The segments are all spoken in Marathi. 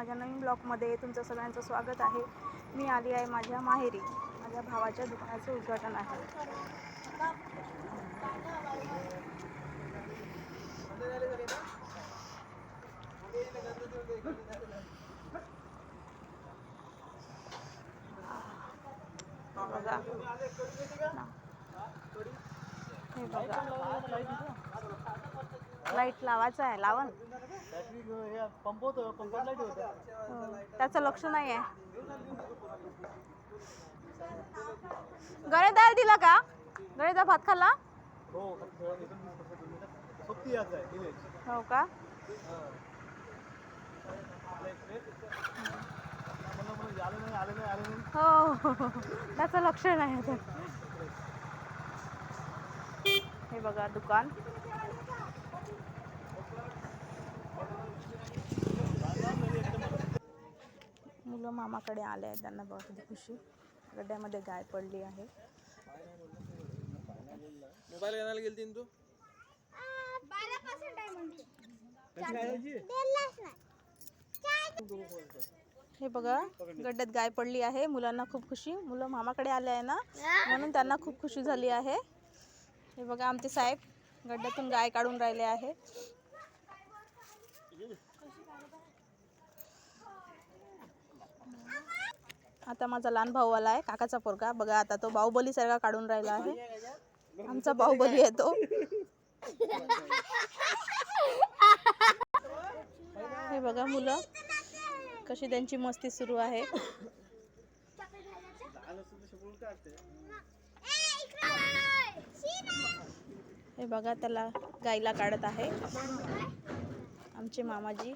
माझ्या नवीन ब्लॉगमध्ये तुमचं सगळ्यांचं स्वागत आहे. मी आली आहे माझ्या माहेरी. माझ्या भावाच्या दुकानाचं उद्घाटन आहे. बघा हे बघा. लाइट लावायचं आहे लावण पंप पंपात लाइट त्याचं लक्ष नाही आहे गळे डाळ दिला का? गळे भात खाल्ला? हो हो का? हो. त्याचं लक्ष नाही हे बघा दुकान. मुलं मामाकडे आले आहेत त्यांना बघा किती खुशी. गड्ड्यामध्ये गाय पडली आहे. मोबाईल आणायला गेलती ना तू? हे बघा गड्ड्यात गाय पडली आहे मुलांना खूप खुशी. मुलं मामाकडे आले आहे ना म्हणून त्यांना खूप खुशी झाली आहे. हे बघा आमचे साहेब गड्ड्यातून गाय काढून राहिले आहे. आता माझा लहान भाऊ आला आहे काकाचा पोरगा. बघा आता तो बाहुबली सारखा काढून राहिला आहे. आमचा बाहुबली आहे तो. हे बघा मुलं कशी त्यांची मस्ती सुरू आहे. हे बघा त्याला गाईला काढत आहे. आमचे मामाजी.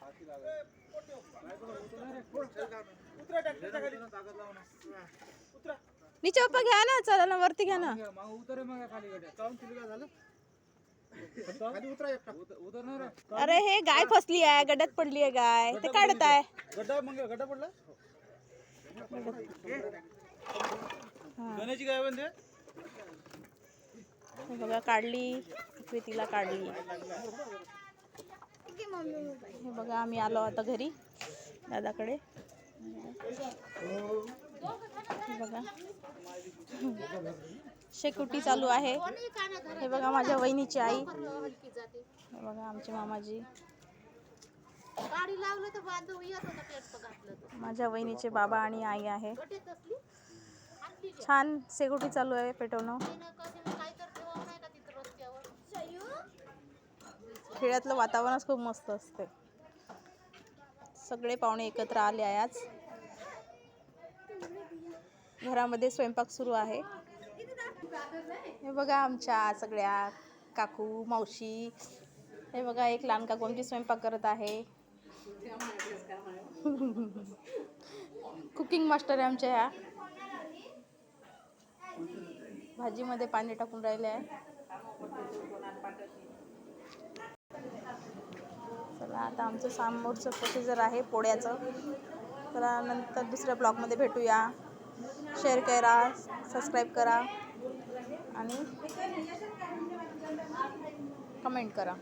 नीचे पप्पा घ्या ना, चला ना, वरती घ्या ना. तुला अरे, हे गाय फसली आहे गड्ड्यात पडली आहे गाय. ते काढत आहे गड्डा मग गड्डा पडला. गण्याची काय म्हणते बघा, काढली. प्रीतीला काढली. हे बघा, आम्ही आलो आता घरी. दादाकडे. बघा. शेकुटी चालू आहे. हे बघा माझ्या वहिनीची आई. हे बघा आमचे मामाजी. माझ्या वहिनीचे बाबा आणि आई आहे. छान शेकोटी चालू आहे पेटवणं. खेड्यातलं वातावरणच खूप मस्त असते. सगळे पाहुणे एकत्र आले आहे आज. घरामध्ये स्वयंपाक सुरू आहे. हे बघा आमच्या सगळ्या काकू मावशी. हे बघा एक लहान काकू आमची स्वयंपाक करत आहे. कुकिंग मास्टर आहे आमच्या ह्या. भाजीमध्ये पाणी टाकून राहिले आहे. आता आमचं समोरचं प्रोसिजर आहे पोळ्याचं. तर नंतर दुसऱ्या ब्लॉगमध्ये भेटूया. शेअर करा सबस्क्राईब करा. आणि कमेंट करा.